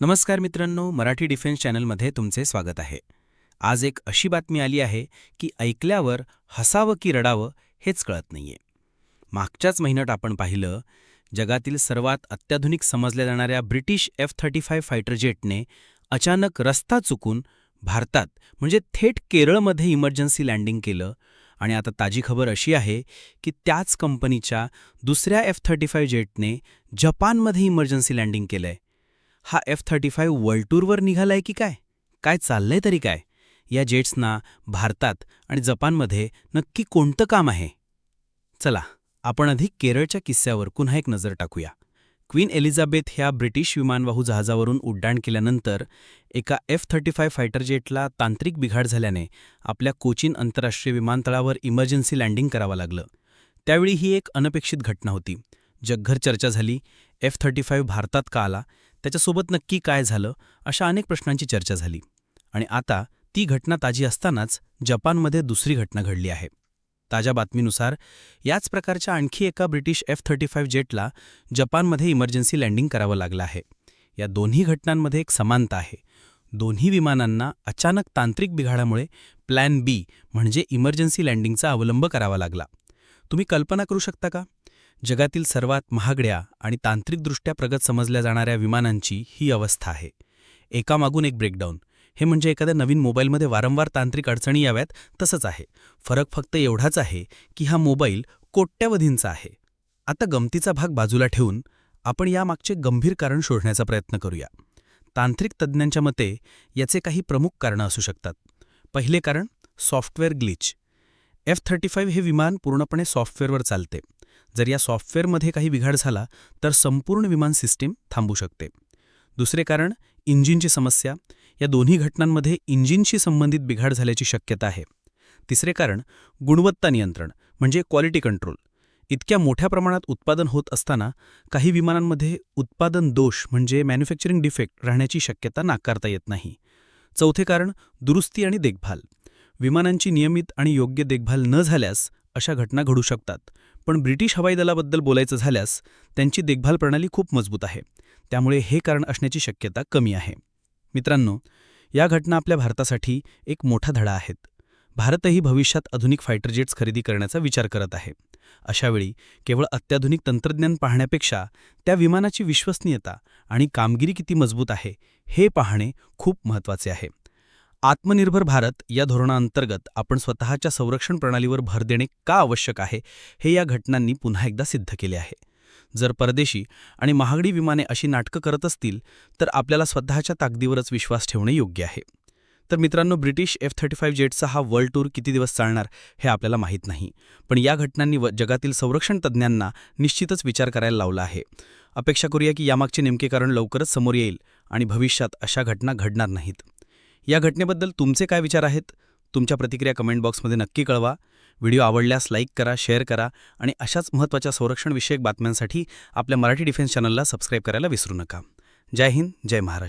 नमस्कार मित्रांनो मराठी डिफेन्स चॅनलमध्ये तुमचे स्वागत आहे. आज एक अशी बातमी आली आहे की ऐकल्यावर हसावं की रडावं हेच कळत नाहीये. मागच्याच महिन्यात आपण पाहिलं जगातील सर्वात अत्याधुनिक समजल्या जाणाऱ्या British F thirty five fighter जेटने अचानक रस्ता चुकून भारतात म्हणजे थेट केरळमध्ये इमर्जन्सी लँडिंग केलं आणि आता ताजी खबर अशी आहे की त्याच कंपनीच्या दुसऱ्या एफ थर्टी फाय जेटने जपानमध्ये इमर्जन्सी लँडिंग केलंय. हा एफ थर्टी फाईव्ह वर्ल्ड टूरवर निघालाय की काय? काय चाललंय तरी काय? या जेट्सना भारतात आणि जपानमध्ये नक्की कोणतं काम आहे? चला आपण अधिक केरळच्या किस्स्यावर पुन्हा एक नजर टाकूया. क्वीन एलिझाबेथ ह्या ब्रिटिश विमानवाहू जहाजावरून उड्डाण केल्यानंतर एका एफ थर्टी फाय फायटर जेटला तांत्रिक बिघाड झाल्याने आपल्या कोचीन आंतरराष्ट्रीय विमानतळावर इमर्जन्सी लँडिंग करावं लागलं. त्यावेळी ही एक अनपेक्षित घटना होती. जगभर चर्चा झाली. एफ थर्टी फाईव्ह भारतात का आला? त्याच्यासोबत नक्की काय झालं अशा अनेक प्रश्नांची चर्चा झाली. आणि आता ती घटना ताजी असतानाच जपानमध्ये दुसरी घटना घडली आहे. ताज्या बातमीनुसार याच प्रकारच्या आणखी एका ब्रिटिश एफ थर्टी फाईव्ह जेटला जपानमध्ये इमर्जन्सी लँडिंग करावं लागलं आहे. या दोन्ही घटनांमध्ये एक समानता आहे. दोन्ही विमानांना अचानक तांत्रिक बिघाडामुळे प्लॅन बी म्हणजे इमर्जन्सी लँडिंगचा अवलंब करावा लागला. तुम्ही कल्पना करू शकता का? जगातील सर्वात महागड्या आणि तांत्रिकदृष्ट्या प्रगत समजल्या जाणाऱ्या विमानांची ही अवस्था आहे. एकामागून एक ब्रेकडाऊन हे म्हणजे एखाद्या नवीन मोबाईलमध्ये वारंवार तांत्रिक अडचणी याव्यात तसंच आहे. फरक फक्त एवढाच आहे की हा मोबाईल कोट्यावधींचा आहे. आता गमतीचा भाग बाजूला ठेवून आपण यामागचे गंभीर कारण शोधण्याचा प्रयत्न करूया. तांत्रिक तज्ज्ञांच्या मते याचे काही प्रमुख कारणं असू शकतात. पहिले कारण software glitch. F thirty five हे विमान पूर्णपणे सॉफ्टवेअरवर चालते. जर या सॉफ्टवेअरमध्ये काही बिघाड झाला तर संपूर्ण विमान सिस्टीम थांबू शकते. दुसरे कारण इंजिनची समस्या. या दोन्ही घटनांमध्ये इंजिनशी संबंधित बिघाड झाल्याची शक्यता आहे. तिसरे कारण गुणवत्ता नियंत्रण म्हणजे क्वालिटी कंट्रोल इतक्या मोठ्या प्रमाणात उत्पादन होत असताना काही विमानांमध्ये उत्पादन दोष म्हणजे मॅन्युफॅक्चरिंग डिफेक्ट राहण्याची शक्यता नाकारता येत नाही. चौथे कारण दुरुस्ती आणि देखभाल. विमानांची नियमित आणि योग्य देखभाल न झाल्यास अशा घटना घडू शकतात. पण ब्रिटिश हवाई दलाबद्दल बोलायचं झाल्यास त्यांची देखभाल प्रणाली खूप मजबूत आहे. त्यामुळे हे कारण असण्याची शक्यता कमी आहे. मित्रांनो या घटना आपल्या भारतासाठी एक मोठा धडा आहेत. भारतही भविष्यात आधुनिक फायटर जेट्स खरेदी करण्याचा विचार करत आहे. अशावेळी केवळ अत्याधुनिक तंत्रज्ञान पाहण्यापेक्षा त्या विमानाची विश्वसनीयता आणि कामगिरी किती मजबूत आहे हे पाहणे खूप महत्त्वाचे आहे. आत्मनिर्भर भारत या धोरणाअंतर्गत आपण स्वतःच्या संरक्षण प्रणालीवर भर देणे का आवश्यक आहे हे या घटनांनी पुन्हा एकदा सिद्ध केले आहे. जर परदेशी आणि महागडी विमाने अशी नाटकं करत असतील तर आपल्याला स्वतःच्या ताकदीवरच विश्वास ठेवणे योग्य आहे. तर मित्रांनो ब्रिटिश एफ थर्टी फाईव्ह जेटचा हा वर्ल्ड टूर किती दिवस चालणार हे आपल्याला माहीत नाही. पण या घटनांनी व जगातील संरक्षण तज्ज्ञांना निश्चितच विचार करायला लावला आहे. अपेक्षा करूया की यामागचे नेमके कारण लवकरच समोर येईल आणि भविष्यात अशा घटना घडणार नाहीत. या घटनेबद्दल तुमचे काय विचार आहेत? तुमच्या प्रतिक्रिया कमेंट बॉक्समध्ये नक्की कळवा. व्हिडिओ आवडल्यास लाईक करा शेअर करा आणि अशाच महत्त्वाच्या संरक्षणविषयक बातम्यांसाठी आपल्या मराठी डिफेन्स चॅनलला सबस्क्राईब करायला विसरू नका. जय हिंद जय महाराष्ट्र.